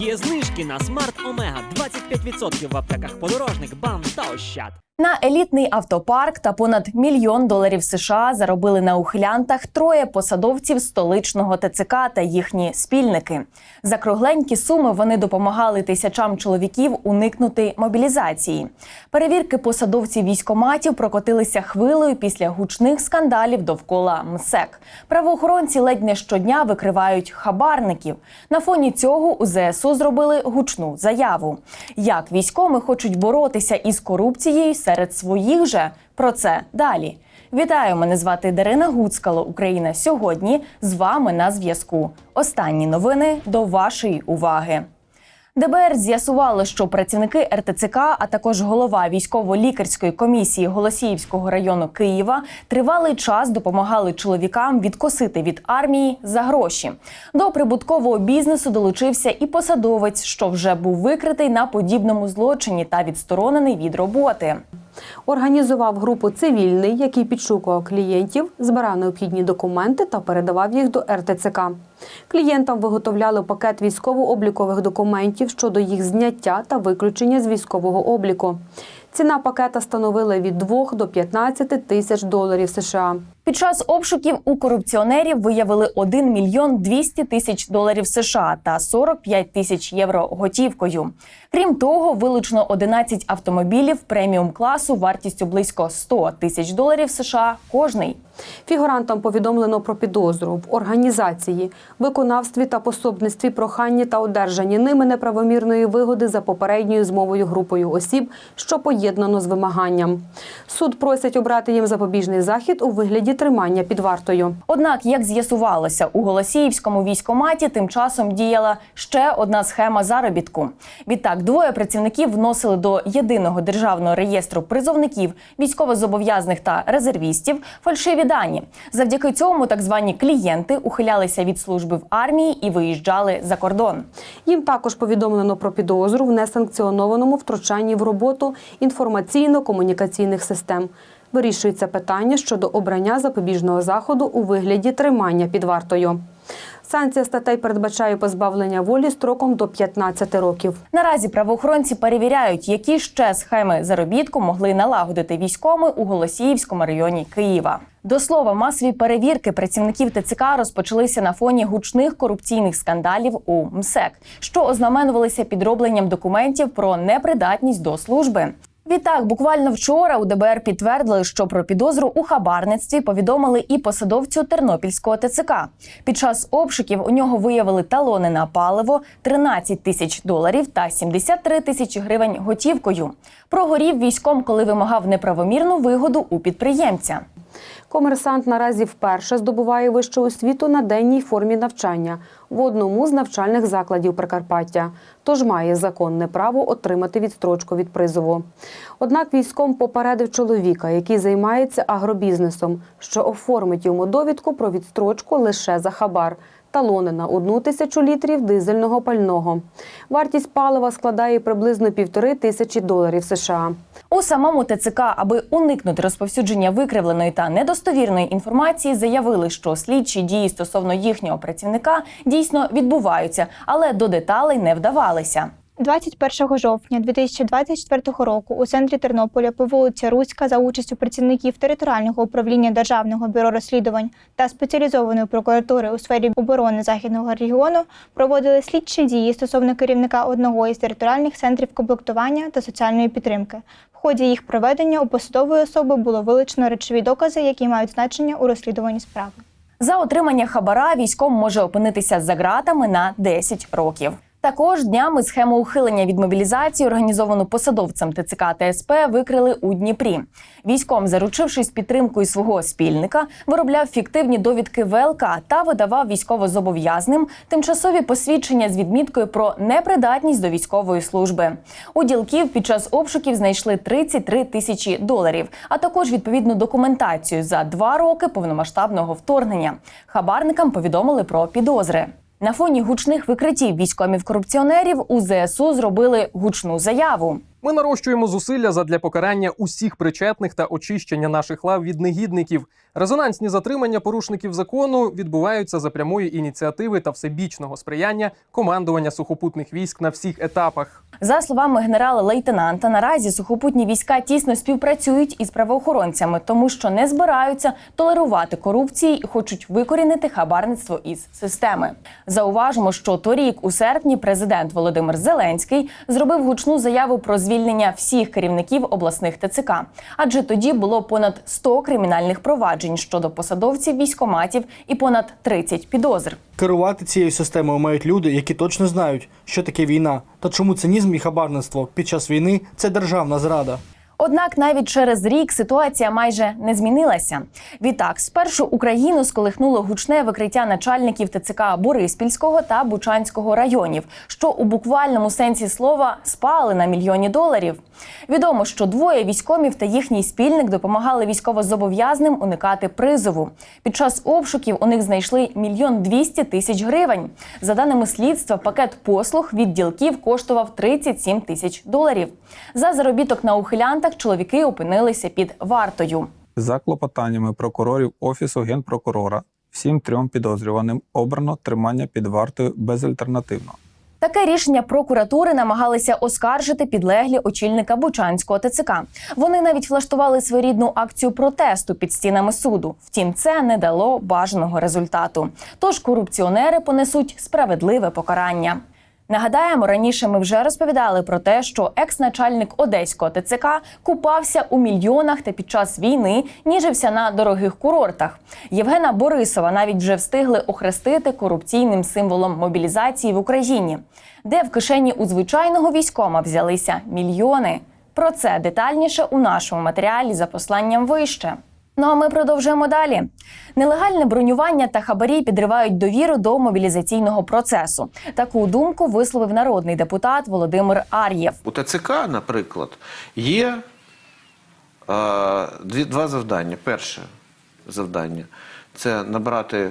Є знижки на смарт Омега 25% в аптеках подорожник, бам та ощад. На елітний автопарк та понад мільйон доларів США заробили на ухилянтах троє посадовців столичного ТЦК та їхні спільники. За кругленькі суми вони допомагали тисячам чоловіків уникнути мобілізації. Перевірки посадовців військоматів прокотилися хвилею після гучних скандалів довкола МСЕК. Правоохоронці ледь не щодня викривають хабарників. На фоні цього у ЗСУ зробили гучну заяву. Як військоми хочуть боротися із корупцією серед своїх же про це далі. Вітаю, мене звати Дарина Гуцкало. Україна сьогодні з вами на зв'язку. Останні новини до вашої уваги. ДБР з'ясувало, що працівники РТЦК, а також голова військово-лікарської комісії Голосіївського району Києва тривалий час допомагали чоловікам відкосити від армії за гроші. До прибуткового бізнесу долучився і посадовець, що вже був викритий на подібному злочині та відсторонений від роботи. Організував групу цивільний, який підшукував клієнтів, збирав необхідні документи та передавав їх до РТЦК. Клієнтам виготовляли пакет військово-облікових документів щодо їх зняття та виключення з військового обліку. Ціна пакета становила від 2 до 15 тисяч доларів США. Під час обшуків у корупціонерів виявили 1 мільйон 200 тисяч доларів США та 45 тисяч євро готівкою. Крім того, вилучено 11 автомобілів преміум класу вартістю близько 100 тисяч доларів США кожний. Фігурантам повідомлено про підозру в організації, виконавстві та пособництві проханні та одержанні ними неправомірної вигоди за попередньою змовою групою осіб, що поєднано з вимаганням. Суд просить обрати їм запобіжний захід у вигляді тримання під вартою. Однак, як з'ясувалося, у Голосіївському військоматі тим часом діяла ще одна схема заробітку. Відтак, двоє працівників вносили до єдиного державного реєстру призовників, військовозобов'язаних та резервістів фальшиві дані. Завдяки цьому так звані клієнти ухилялися від служби в армії і виїжджали за кордон. Їм також повідомлено про підозру в несанкціонованому втручанні в роботу інформаційно-комунікаційних систем. Вирішується питання щодо обрання запобіжного заходу у вигляді тримання під вартою. Санкція статей передбачає позбавлення волі строком до 15 років. Наразі правоохоронці перевіряють, які ще схеми заробітку могли налагодити військоми у Голосіївському районі Києва. До слова, масові перевірки працівників ТЦК розпочалися на фоні гучних корупційних скандалів у МСЕК, що ознаменувалися підробленням документів про непридатність до служби. Відтак, буквально вчора у ДБР підтвердили, що про підозру у хабарництві повідомили і посадовцю Тернопільського ТЦК. Під час обшуків у нього виявили талони на паливо 13 тисяч доларів та 73 тисячі гривень готівкою. Прогорів військом, коли вимагав неправомірну вигоду у підприємця. Комерсант наразі вперше здобуває вищу освіту на денній формі навчання в одному з навчальних закладів Прикарпаття, тож має законне право отримати відстрочку від призову. Однак військом попередив чоловіка, який займається агробізнесом, що оформить йому довідку про відстрочку лише за хабар. Талони на одну тисячу літрів дизельного пального. Вартість палива складає приблизно півтори тисячі доларів США. У самому ТЦК, аби уникнути розповсюдження викривленої та недостовірної інформації, заявили, що слідчі дії стосовно їхнього працівника дійсно відбуваються, але до деталей не вдавалися. 21 жовтня 2024 року у центрі Тернополя по вулиці Руська за участю працівників територіального управління Державного бюро розслідувань та спеціалізованої прокуратури у сфері оборони західного регіону проводили слідчі дії стосовно керівника одного із територіальних центрів комплектування та соціальної підтримки. В ході їх проведення у посадової особи було вилучено речові докази, які мають значення у розслідуванні справи. За отримання хабара військом може опинитися за ґратами на 10 років. Також днями схему ухилення від мобілізації, організовану посадовцем ТЦК та СП, викрили у Дніпрі. Військом, заручившись підтримкою свого спільника, виробляв фіктивні довідки ВЛК та видавав військовозобов'язним тимчасові посвідчення з відміткою про непридатність до військової служби. У ділків під час обшуків знайшли 33 тисячі доларів, а також відповідну документацію за два роки повномасштабного вторгнення. Хабарникам повідомили про підозри. На фоні гучних викриттів військомів корупціонерів у ЗСУ зробили гучну заяву. Ми нарощуємо зусилля задля покарання усіх причетних та очищення наших лав від негідників. Резонансні затримання порушників закону відбуваються за прямої ініціативи та всебічного сприяння командування сухопутних військ на всіх етапах. За словами генерала-лейтенанта, наразі сухопутні війська тісно співпрацюють із правоохоронцями, тому що не збираються толерувати корупції і хочуть викорінити хабарництво із системи. Зауважимо, що торік, у серпні, президент Володимир Зеленський зробив гучну заяву про звільнення всіх керівників обласних ТЦК, адже тоді було понад 100 кримінальних проваджень щодо посадовців військоматів і понад 30 підозр. Керувати цією системою мають люди, які точно знають, що таке війна, та чому цинізм і хабарництво під час війни це державна зрада. Однак навіть через рік ситуація майже не змінилася. Відтак, спершу Україну сколихнуло гучне викриття начальників ТЦК Бориспільського та Бучанського районів, що у буквальному сенсі слова спали на мільйоні доларів. Відомо, що двоє військомів та їхній спільник допомагали військовозобов'язним уникати призову. Під час обшуків у них знайшли мільйон двісті тисяч гривень. За даними слідства, пакет послуг від ділків коштував 37 тисяч доларів. За заробіток на ухилянтах чоловіки опинилися під вартою. За клопотаннями прокурорів Офісу генпрокурора всім трьом підозрюваним обрано тримання під вартою безальтернативно. Таке рішення прокуратури намагалися оскаржити підлеглі очільника Бучанського ТЦК. Вони навіть влаштували своєрідну акцію протесту під стінами суду. Втім, це не дало бажаного результату. Тож корупціонери понесуть справедливе покарання. Нагадаємо, раніше ми вже розповідали про те, що екс-начальник одеського ТЦК купався у мільйонах та під час війни ніжився на дорогих курортах. Євгена Борисова навіть вже встигли охрестити корупційним символом мобілізації в Україні, де в кишені у звичайного військома взялися мільйони. Про це детальніше у нашому матеріалі за посланням вище. Ну а ми продовжуємо далі. Нелегальне бронювання та хабарі підривають довіру до мобілізаційного процесу. Таку думку висловив народний депутат Володимир Ар'єв. У ТЦК, наприклад, є е, дві, два завдання. Перше завдання це набрати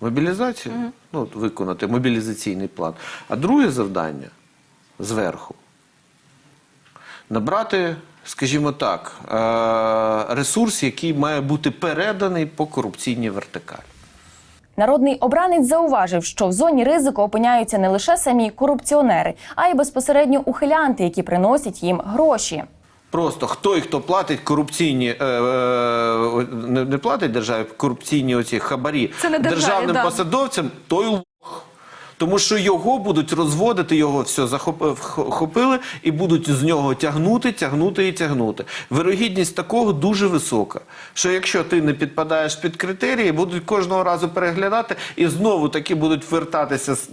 мобілізацію, ну, виконати мобілізаційний план. А друге завдання зверху набрати, скажімо так, е, ресурс, який має бути переданий по корупційній вертикалі. Народний обранець зауважив, що в зоні ризику опиняються не лише самі корупціонери, а й безпосередньо ухилянти, які приносять їм гроші. Просто хто і хто платить корупційні е, е, не, платить державі корупційні оці хабарі Це не державі, державним да. посадовцям, той. Тому що його будуть розводити, його все захоп- вхопили і будуть з нього тягнути, тягнути і тягнути. Вирогідність такого дуже висока. Що якщо ти не підпадаєш під критерії, будуть кожного разу переглядати і знову таки будуть вертатися з,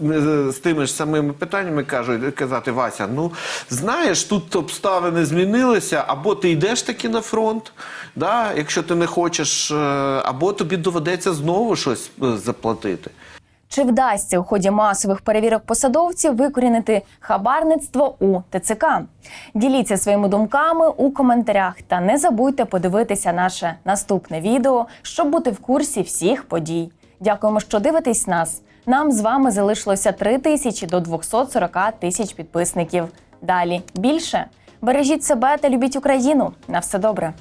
з тими ж самими питаннями, кажуть, казати Вася, ну знаєш, тут обставини змінилися, або ти йдеш таки на фронт, да, якщо ти не хочеш, е, або тобі доведеться знову щось е, заплатити. Чи вдасться у ході масових перевірок посадовців викорінити хабарництво у ТЦК? Діліться своїми думками у коментарях та не забудьте подивитися наше наступне відео, щоб бути в курсі всіх подій. Дякуємо, що дивитесь нас. Нам з вами залишилося 3 тисячі до 240 тисяч підписників. Далі більше бережіть себе та любіть Україну. На все добре.